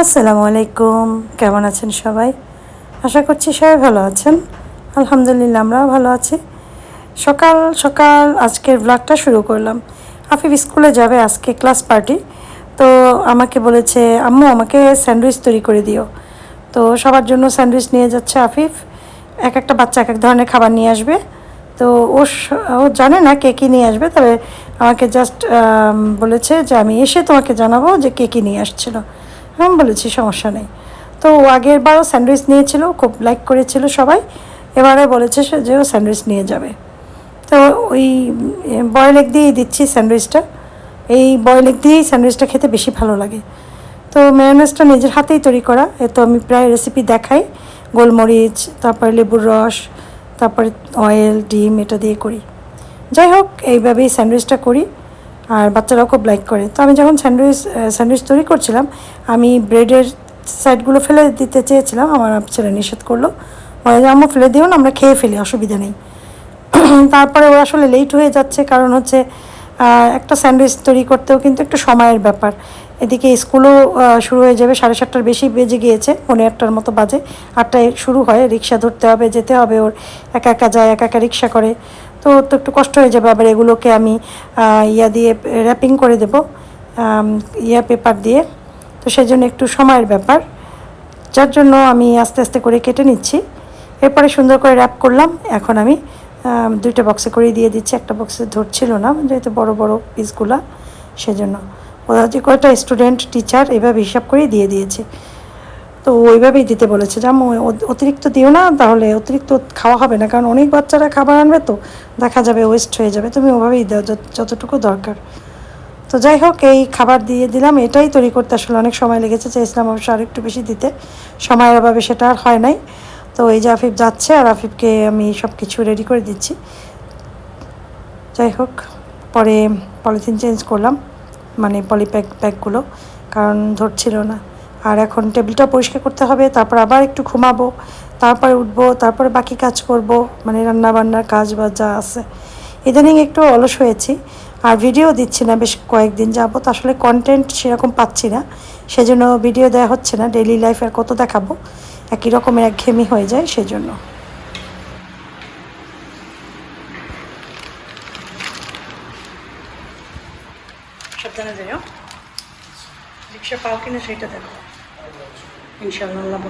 আসসালামু আলাইকুম কেমন আছেন সবাই? আশা করছি সবাই ভালো আছেন। আলহামদুলিল্লাহ আমরাও ভালো আছি। সকাল সকাল আজকের ব্লগটা শুরু করলাম। আফিফ স্কুলে যাবে আজকে ক্লাস পার্টি তো আমাকে বলেছে, আম্মু, আমাকে স্যান্ডউইচ তৈরি করে দিও। তো সবার জন্য স্যান্ডউইচ নিয়ে যাচ্ছে আফিফ। এক একটা বাচ্চা এক এক ধরনের খাবার নিয়ে আসবে। তো ও ও জানে না কে কী নিয়ে আসবে, তবে আমাকে জাস্ট বলেছে যে আমি এসে তোমাকে জানাব যে কে কী নিয়ে আসছিল। আমি বলেছি, সমস্যা নেই। তো ও আগের বারও স্যান্ডউইচ নিয়েছিল, খুব লাইক করেছিল সবাই। এবারে বলেছে সে যে ও স্যান্ডউইচ নিয়ে যাবে। তো ওই বয়েল এগ দিয়েই দিচ্ছি স্যান্ডউইচটা। এই বয়েল এগ দিয়েই স্যান্ডউইচটা খেতে বেশি ভালো লাগে। তো মেয়োনেজটা নিজের হাতেই তৈরি করা। এ তো আমি প্রায় রেসিপি দেখাই। গোলমরিচ, তারপরে লেবুর রস, তারপরে অয়েল ডিম, এটা দিয়ে করি। যাই হোক, এইভাবেই স্যান্ডউইচটা করি। আর বাচ্চারাও খুব লাইক করে। তো আমি যখন স্যান্ডউইচ স্যান্ডউইচ তৈরি করছিলাম, আমি ব্রেডের সাইডগুলো ফেলে দিতে চেয়েছিলাম। আমার ছেলে নিষেধ করল। বলে যে, আম্মু, ফেলে দিও না, আমরা খেয়ে ফেলি, অসুবিধা নেই। তারপরে ওরা আসলে লেট হয়ে যাচ্ছে। কারণ হচ্ছে একটা স্যান্ডউইচ তৈরি করতেও কিন্তু একটু সময়ের ব্যাপার। এদিকে স্কুলও শুরু হয়ে যাবে সাড়ে সাতটার বেশি বেজে গিয়েছে পনেরো আটটার মতো বাজে। আটটায় শুরু হয় রিক্সা ধরতে হবে যেতে হবে ওর। একা একা যায় একা একা রিক্সা করে। তো তো একটু কষ্ট হয়ে যাবে আবার এগুলোকে আমি ইয়া দিয়ে র্যাপিং করে দেবো ইয়া পেপার দিয়ে। তো সেই জন্য একটু সময়ের ব্যাপার। যার জন্য আমি আস্তে আস্তে করে কেটে নিচ্ছি। এরপরে সুন্দর করে র্যাপ করলাম। এখন আম, দুইটা বক্সে করে দিয়ে দিচ্ছি। একটা বক্সে ধরছিল না, যেহেতু বড় বড় পিসগুলা সেজন্য। ওরা যে কয়টা স্টুডেন্ট টিচার এভাবে হিসাব করে দিয়ে দিয়েছে। তো ওইভাবেই দিতে বলেছে যে অতিরিক্ত দিও না, তাহলে অতিরিক্ত খাওয়া হবে না, কারণ অনেক বাচ্চারা খাবার আনবে তো, দেখা যাবে ওয়েস্ট হয়ে যাবে। তুমি ওভাবেই দাও যতটুকু দরকার। তো যাই হোক, এই খাবার দিয়ে দিলাম, এটাই তৈরি করতে আসলে অনেক সময় লেগেছে চেয়েছিলাম অবশ্য আর একটু বেশি দিতে। সময়ের অভাবে সেটা আর হয় নাই। তো এই যে আফিফ যাচ্ছে আর আফিফকে আমি সব কিছু রেডি করে দিচ্ছি। যাই হোক, পরে পলিথিন চেঞ্জ করলাম মানে পলি প্যাক ব্যাগগুলো কারণ ধরছিল না। আর এখন টেবিলটা পরিষ্কার করতে হবে, তারপর আবার একটু ঘুমাবো, তারপরে উঠবো, তারপরে বাকি কাজ করব মানে রান্না বান্নার কাজ বা যা আছে। ইদানিং একটু অলস হয়েছি, আর ভিডিও দিচ্ছি না, বেশ কয়েকদিন যাবত। আসলে কন্টেন্ট সেরকম পাচ্ছি না, সেজন্য ভিডিও দেওয়া হচ্ছে না ডেইলি লাইফ আর কত দেখাবো। একই রকমের একঘেয়েমি হয়ে যায় সেজন্য। সাবধানে রিক্সা পাও কিনা সেটা দেখো। ইনশাল্লাহ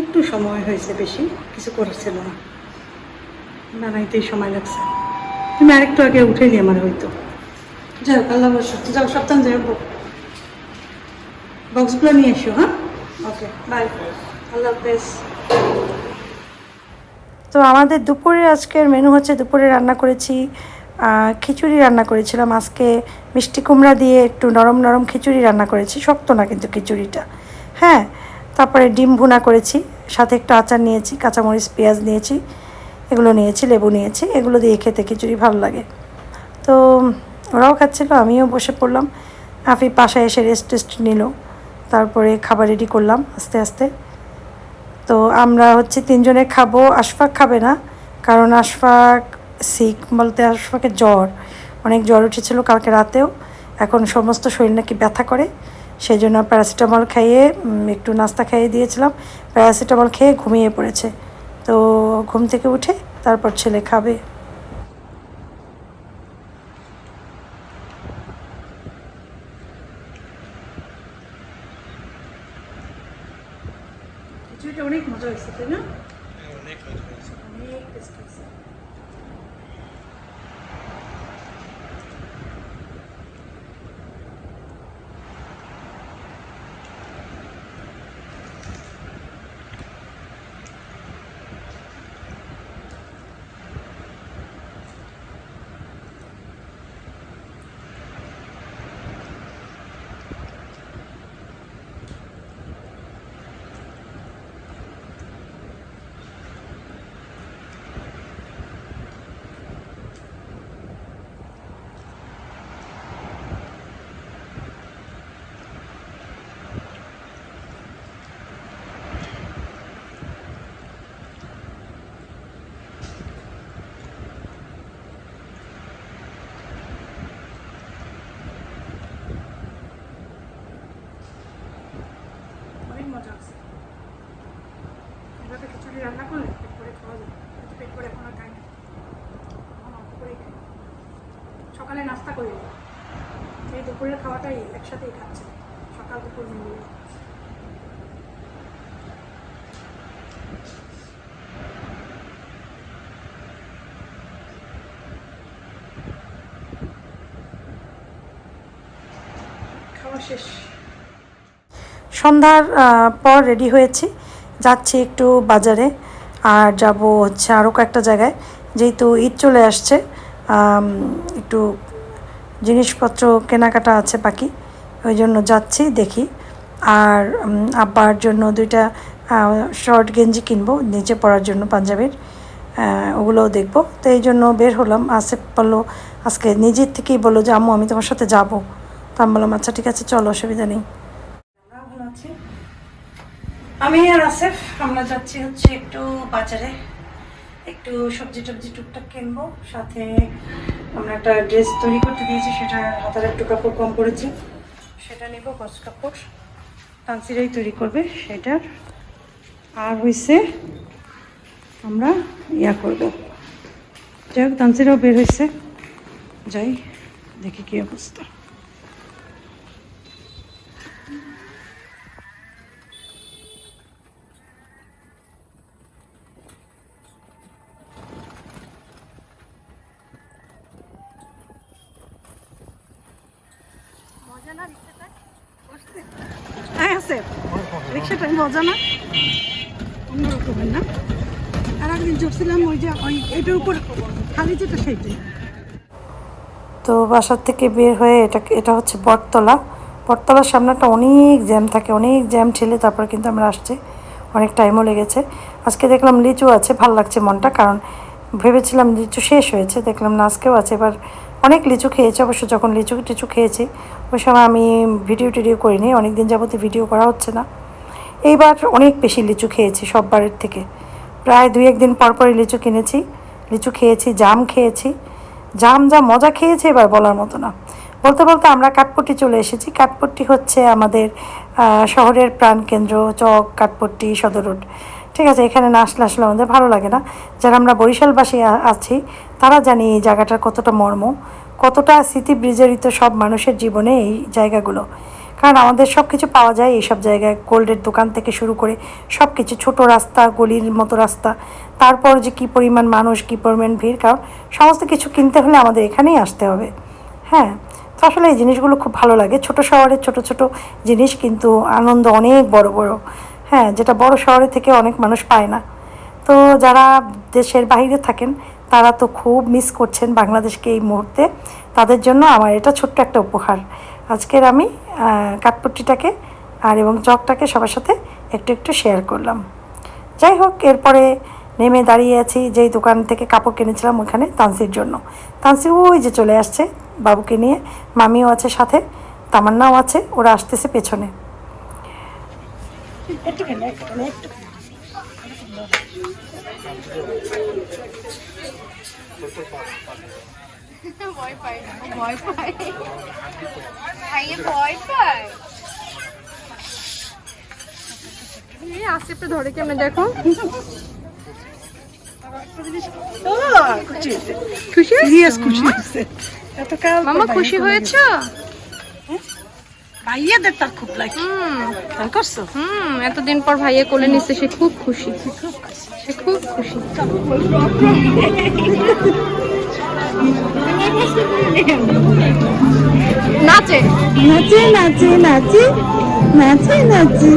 একটু সময় হয়েছে বেশি, কিছু করেছিল না। বানাইতেই সময় লাগছে। তুমি আরেকটু আগে উঠে দিয়ে আমার হয়তো যাই হোক, আল্লাহ ভরসা। যাও, সাবধান যাব বক্সগুলো নিয়ে এসো হ্যাঁ? ওকে বাই আল্লাহ তো আমাদের দুপুরের আজকের মেনু হচ্ছে দুপুরে রান্না করেছি খিচুড়ি রান্না করেছিলাম। আজকে মিষ্টি কুমড়া দিয়ে একটু নরম নরম খিচুড়ি রান্না করেছি, শক্ত না কিন্তু খিচুড়িটা। হ্যাঁ তারপরে ডিম ভুনা করেছি, সাথে একটু আচার নিয়েছি, কাঁচামরিচ, পেঁয়াজ নিয়েছি, এগুলো নিয়েছি, লেবু নিয়েছি, এগুলো দিয়ে খেতে খিচুড়ি ভালো লাগে। তো ওরাও খাচ্ছিলো, আমিও বসে পড়লাম। আফি পাশায় এসে রেস্ট টেস্ট নিল। তারপরে খাবার রেডি করলাম আস্তে আস্তে। তো আমরা হচ্ছে তিনজনে খাব, আশফাক খাবে না, কারণ আশফাক সিক বলতে আশফাকের জ্বর। অনেক জ্বর উঠেছিল কালকে রাতেও, এখন সমস্ত শরীর নাকি ব্যথা করে। সেই জন্য প্যারাসিটামল খাইয়ে একটু নাস্তা খাইয়ে দিয়েছিলাম। প্যারাসিটামল খেয়ে ঘুমিয়ে পড়েছে। তো ঘুম থেকে উঠে তারপর ছেলে খাবে। খিচুড়িটা অনেক মজা হয়েছে তাই না? অনেক মজা হয়েছে। অনেক টেস্ট হয়েছে। দুপুরের খাওয়াটাই একসাথেই খাচ্ছে, সকাল দুপুর মিলিয়ে। সন্ধ্যার পর রেডি হয়েছি। যাচ্ছি একটু বাজারে, আর যাব হচ্ছে আরও কয়েকটা জায়গায়। যেহেতু ঈদ চলে আসছে একটু জিনিসপত্র কেনাকাটা আছে বাকি ওই জন্য যাচ্ছি, দেখি। আর আব্বার জন্য দুইটা শর্ট গেঞ্জি কিনবো, নিচে পরার জন্য পাঞ্জাবের ওগুলোও দেখব। তো এই জন্য বের হলাম। আসিফ বলল, আজকে নিজের থেকেই বলল যে, আম্মু, আমি তোমার সাথে যাব। তো আমি বললাম আচ্ছা ঠিক আছে, চলো, অসুবিধা নেই। আমি আর আসিফ, আমরা যাচ্ছি হচ্ছে একটু বাজারে। একটু সবজি টবজি টুকটাক কিনবো, সাথে আমরা একটা ড্রেস তৈরি করতে দিয়েছি, সেটা হাতার একটু কাপড় কম করেছি সেটা নেব গস কাপড়। তানসিরাই তৈরি করবে সেটার। আর হয়েছে আমরা ইয়া করব। যাই হোক, তানসিরাও বের হয়েছে যাই, দেখি কি অবস্থা। রিক্সাটা মজা না, অন্যরকমের না। আর একদিন চড়ছিলাম ওই যে ওই এটার উপর খালি যেটা সেইটাই। তো বাসার থেকে বের হয়ে এটা এটা হচ্ছে বটতলা। বটতলার সামনেটা অনেক জ্যাম থাকে, অনেক জ্যাম ঠেলে তারপর কিন্তু আমরা আসছি। অনেক টাইমও লেগেছে। আজকে দেখলাম লিচু আছে, ভালো লাগছে মনটা, কারণ ভেবেছিলাম লিচু শেষ হয়েছে। দেখলাম না, আজকেও আছে। এবার অনেক লিচু খেয়েছি, অবশ্য যখন লিচু টিচু খেয়েছি, ওই সময় আমি ভিডিও টিডিও করিনি অনেক দিন যাবতীয় ভিডিও করা হচ্ছে না। এইবার অনেক বেশি লিচু খেয়েছি সববারের থেকে। প্রায় দুই একদিন পর পরই লিচু কিনেছি। লিচু খেয়েছি, জাম খেয়েছি। জাম, যা মজা খেয়েছে এবার বলার মতো না। বলতে বলতে আমরা কাঠপট্টি চলে এসেছি। কাঠপট্টি হচ্ছে আমাদের শহরের প্রাণকেন্দ্র, চক, কাঠপট্টি, সদর রোড। ঠিক আছে, এখানে না আসলে আসলে আমাদের ভালো লাগে না। যারা আমরা বরিশালবাসী আছি, তারা জানি এই জায়গাটার কতটা মর্ম, কতটা স্মৃতি বিজড়িত সব মানুষের জীবনে এই জায়গাগুলো। কারণ আমাদের সব কিছু পাওয়া যায় এইসব জায়গায়। গোল্ডের দোকান থেকে শুরু করে সব কিছু ছোটো রাস্তা, গলির মতো রাস্তা। তারপর যে কী পরিমাণ মানুষ, কী পরিমাণ ভিড়, কারণ সমস্ত কিছু কিনতে হলে আমাদের এখানেই আসতে হবে। হ্যাঁ তো আসলে এই জিনিসগুলো খুব ভালো লাগে। ছোট শহরের ছোট ছোট জিনিস কিন্তু আনন্দ অনেক বড় বড়। হ্যাঁ যেটা বড় শহরে থেকে অনেক মানুষ পায় না। তো যারা দেশের বাইরে থাকেন, তারা তো খুব মিস করছেন বাংলাদেশকে এই মুহূর্তে। তাদের জন্য আমার এটা ছোট্ট একটা উপহার। আজকের আমি কাঠপট্টিটাকে আর এবং চকটাকে সবার সাথে একটু একটু শেয়ার করলাম। যাই হোক, এরপরে নেমে দাঁড়িয়ে আছি যেই দোকান থেকে কাপড় কিনেছিলাম ওখানে তানসির জন্য। তানসি ওই যে চলে আসছে বাবুকে নিয়ে, মামিও আছে সাথে, তামান্নাও আছে, ওরা আসতেছে পেছনে। একটু ভয় পায় ভয় পায় ভাইয়ে ভয় পায়। এই ধরে কেমনে দেখো। খুশি? খুশি? হয়েছে। এতকাল পর মামা ভাইয়া খুশি হয়েছ? ভাইয়াদের তার খুব লাগে। হুম। করছ? হুম এতদিন পর ভাইয়ে কোলে নিচ্ছে সে খুব খুশি। সে খুব খুশি। নাচে? নাচে নাচে নাচে নাচে নাচে।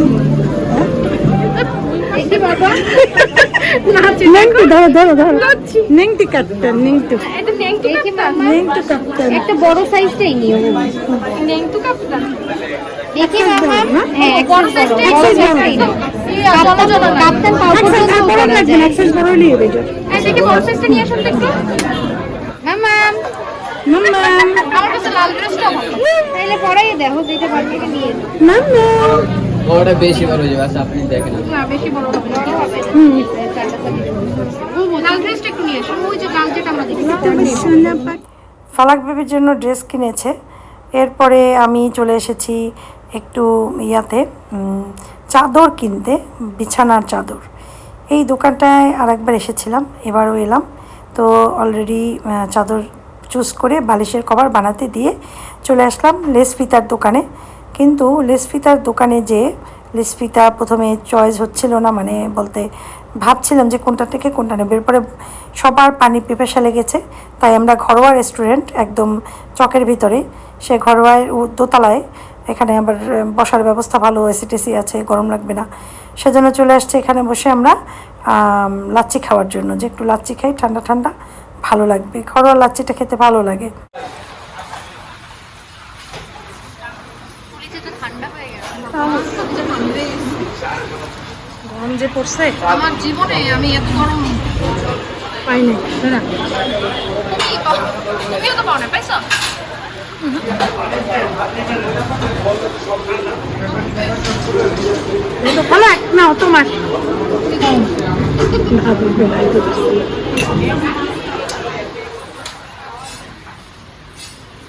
দেখি বাবা? নাচে। নেংটি ধরো ধরো ধরো। নাচছি নেংটি কাটতেন নেংটু এটা নেংটু কাপ্তান নেংটু কাটতেন একটা বড় সাইজটাই নিও। নেংটু কাপ্তান দেখি হ্যাঁ বড় সাইজটা বড় সাইজটাই কাপ্তান পাও পর্যন্ত বড় লাগবে যায় এক্সারসাইজ বড় নিয়ে হ্যাঁ দেখি বড় সাইজটা নিয়ে আসুন আমার কাছে লাল ড্রেসটা ভালো তাইলে পরাই দেখো যেটা ভালো থেকে নিয়ে নাও ওটা বেশি বড় হয়ে যাবে আপনি দেখেন। না বেশি বড় হবে না। বড় হবে। না লাল ড্রেসটা একটু নিয়ে আসুন ওই যে লাল যেটা আমরা দেখি ফালাক বেবির জন্য ড্রেস কিনেছে। এরপরে আমি চলে এসেছি একটু ইয়াতে চাদর কিনতে বিছানার চাদর। এই দোকানটায় আরেকবার এসেছিলাম এবারও এলাম। তো অলরেডি চাদর চুজ করে বালিশের কভার বানাতে দিয়ে চলে আসলাম লেস ফিতার দোকানে। কিন্তু লেস ফিতার দোকানে যে লেস ফিতা প্রথমে চয়েস হচ্ছিল না মানে বলতে ভাবছিলাম যে কোনটা থেকে কোনটা নেবে। এরপরে সবার পানি পিপাসা লেগেছে তাই আমরা ঘরোয়া রেস্টুরেন্ট একদম চকের ভিতরে সে ঘরোয়া দোতলায় এখানে আবার বসার ব্যবস্থা ভালো এসি টেসি আছে গরম লাগবে না। সেজন্য চলে আসছে এখানে বসে আমরা আম, লাচ্ছি খাওয়ার জন্য। যে একটু লাচ্ছি খাই ঠান্ডা ঠান্ডা। ভালো লাগবে। ঘরোয়া লাচ্ছিটা খেতে ভালো লাগে। গরম যে পড়ছে? আমার জীবনে আমি এত গরম পাই নাই তুমি পাও- তুমিও তো পাও না পাইছো ভালো না তোমার।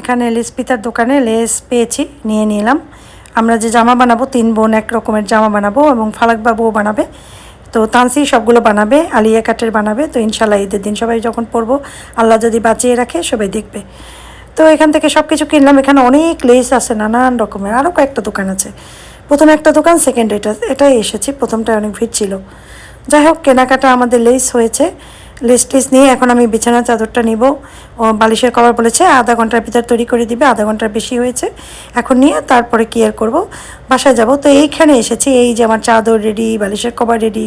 এখানে লেস পিতার দোকানে লেস পেয়েছি, নিয়ে নিলাম। আমরা যে জামা বানাবো, তিন বোন এক রকমের জামা বানাবো এবং ফালাকবাবুও বানাবে। তো তানসি সবগুলো বানাবে আলিয়া কাটের বানাবে। তো ইনশাল্লাহ ঈদের দিন সবাই যখন পরবো, আল্লাহ যদি বাঁচিয়ে রাখে, সবাই দেখবে। তো এখান থেকে সব কিছু কিনলাম। এখানে অনেক লেস আছে, নানান রকমের। আরও কয়েকটা দোকান আছে। প্রথমে একটা দোকান সেকেন্ড এটা, এটাই এসেছি। প্রথমটায় অনেক ভিড় ছিল। যাই হোক, কেনাকাটা আমাদের লেস হয়েছে। লেস টেস নিয়ে এখন আমি বিছানার চাদরটা নিব। ও বালিশের কভার বলেছে, আধা ঘণ্টার ভিতর তৈরি করে দিবে, আধা ঘণ্টার বেশি হয়েছে। এখন নিয়ে তারপরে কেয়ার করব? বাসায় যাব। তো এইখানে এসেছি, এই যে আমার চাদর রেডি বালিশের কভার রেডি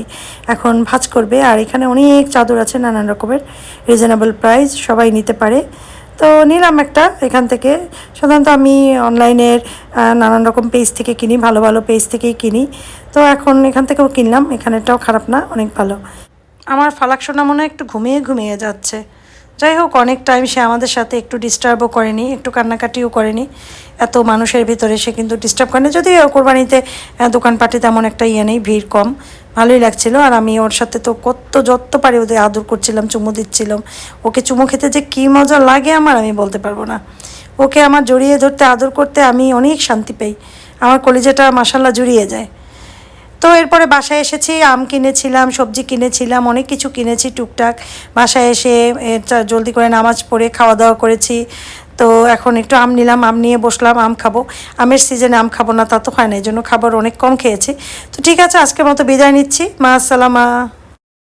এখন ভাজ করবে। আর এখানে অনেক চাদর আছে, নানান রকমের রিজনেবল প্রাইস সবাই নিতে পারে। তো নিলাম একটা এখান থেকে। সাধারণত আমি অনলাইনের নানান রকম পেজ থেকে কিনি, ভালো ভালো পেজ থেকেই কিনি। তো এখন এখান থেকেও কিনলাম এখানেটাও খারাপ না, অনেক ভালো। আমার ফালাক সোনা মনে একটু ঘুমিয়ে ঘুমিয়ে যাচ্ছে। যাই হোক, অনেক টাইম সে আমাদের সাথে একটু ডিস্টার্বও করেনি, একটু কান্নাকাটিও করেনি। এত মানুষের ভিতরে সে কিন্তু ডিস্টার্ব করেনি। যদি কোরবানিতে দোকানপাটে তেমন একটা ইয়ে নেই, ভিড় কম। ভালোই লাগছিল। আর আমি ওর সাথে তো কত যত পারি ওদের আদর করছিলাম, চুমু দিচ্ছিলাম। ওকে চুমু খেতে যে কী মজা লাগে আমার, আমি বলতে পারব না। ওকে আমার জড়িয়ে ধরতে, আদর করতে আমি অনেক শান্তি পাই। আমার কলিজাটা মাসাল্লাহ জুড়িয়ে যায়। তো এরপরে বাসায় এসেছি, আম কিনেছিলাম, সবজি কিনেছিলাম, অনেক কিছু কিনেছি টুকটাক। বাসায় এসে জলদি করে নামাজ পড়ে খাওয়া দাওয়া করেছি। তো এখন একটু আম নিলাম, আম নিয়ে বসলাম, আম খাব। আমের সিজনে আম খাব না, তা তো হয় না এই জন্য খাবার অনেক কম খেয়েছি। তো ঠিক আছে, আজকের মতো বিদায় নিচ্ছি। মা, আসসালামা।